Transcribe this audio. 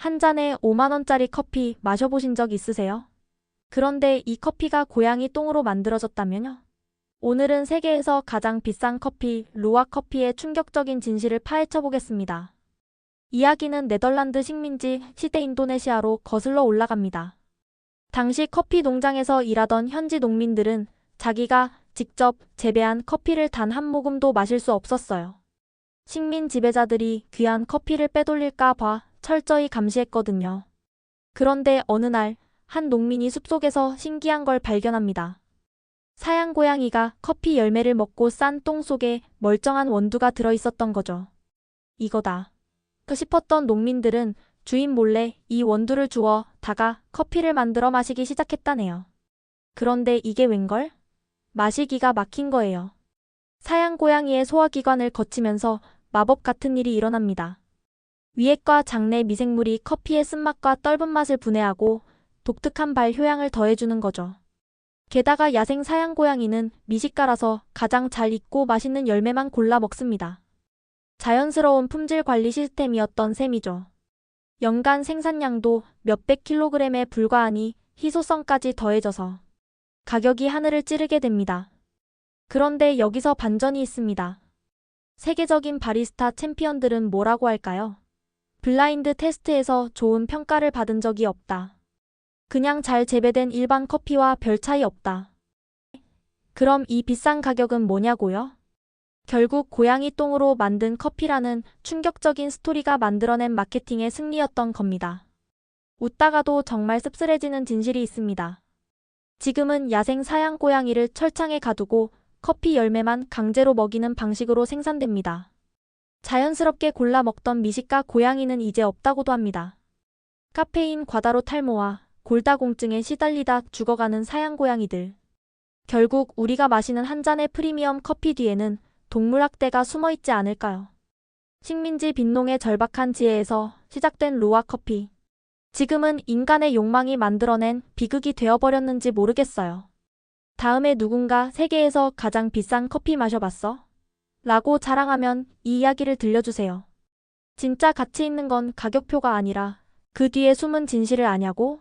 한 잔에 5만원짜리 커피 마셔보신 적 있으세요? 그런데 이 커피가 고양이 똥으로 만들어졌다면요? 오늘은 세계에서 가장 비싼 커피, 루아 커피의 충격적인 진실을 파헤쳐 보겠습니다. 이야기는 네덜란드 식민지 시대 인도네시아로 거슬러 올라갑니다. 당시 커피 농장에서 일하던 현지 농민들은 자기가 직접 재배한 커피를 단 한 모금도 마실 수 없었어요. 식민 지배자들이 귀한 커피를 빼돌릴까 봐 철저히 감시했거든요. 그런데 어느 날 한 농민이 숲속에서 신기한 걸 발견합니다. 사양 고양이가 커피 열매를 먹고 싼 똥 속에 멀쩡한 원두가 들어 있었던 거죠. 이거다. 그 싶었던 농민들은 주인 몰래 이 원두를 주워 다가 커피를 만들어 마시기 시작했다네요. 그런데 이게 웬걸? 마시기가 막힌 거예요. 사양 고양이의 소화기관을 거치면서 마법 같은 일이 일어납니다. 위액과 장내 미생물이 커피의 쓴맛과 떫은 맛을 분해하고 독특한 발 효향을 더해주는 거죠. 게다가 야생 사양 고양이는 미식가라서 가장 잘 익고 맛있는 열매만 골라 먹습니다. 자연스러운 품질 관리 시스템이었던 셈이죠. 연간 생산량도 몇백 킬로그램에 불과하니 희소성까지 더해져서 가격이 하늘을 찌르게 됩니다. 그런데 여기서 반전이 있습니다. 세계적인 바리스타 챔피언들은 뭐라고 할까요? 블라인드 테스트에서 좋은 평가를 받은 적이 없다. 그냥 잘 재배된 일반 커피와 별 차이 없다. 그럼 이 비싼 가격은 뭐냐고요? 결국 고양이 똥으로 만든 커피라는 충격적인 스토리가 만들어낸 마케팅의 승리였던 겁니다. 웃다가도 정말 씁쓸해지는 진실이 있습니다. 지금은 야생 사양 고양이를 철창에 가두고 커피 열매만 강제로 먹이는 방식으로 생산됩니다. 자연스럽게 골라 먹던 미식가 고양이는 이제 없다고도 합니다. 카페인 과다로 탈모와 골다공증에 시달리다 죽어가는 사양 고양이들. 결국 우리가 마시는 한 잔의 프리미엄 커피 뒤에는 동물학대가 숨어 있지 않을까요? 식민지 빈농의 절박한 지혜에서 시작된 로아 커피. 지금은 인간의 욕망이 만들어낸 비극이 되어버렸는지 모르겠어요. 다음에 누군가 세계에서 가장 비싼 커피 마셔봤어? 라고 자랑하면 이 이야기를 들려주세요. 진짜 가치 있는 건 가격표가 아니라 그 뒤에 숨은 진실을 아냐고?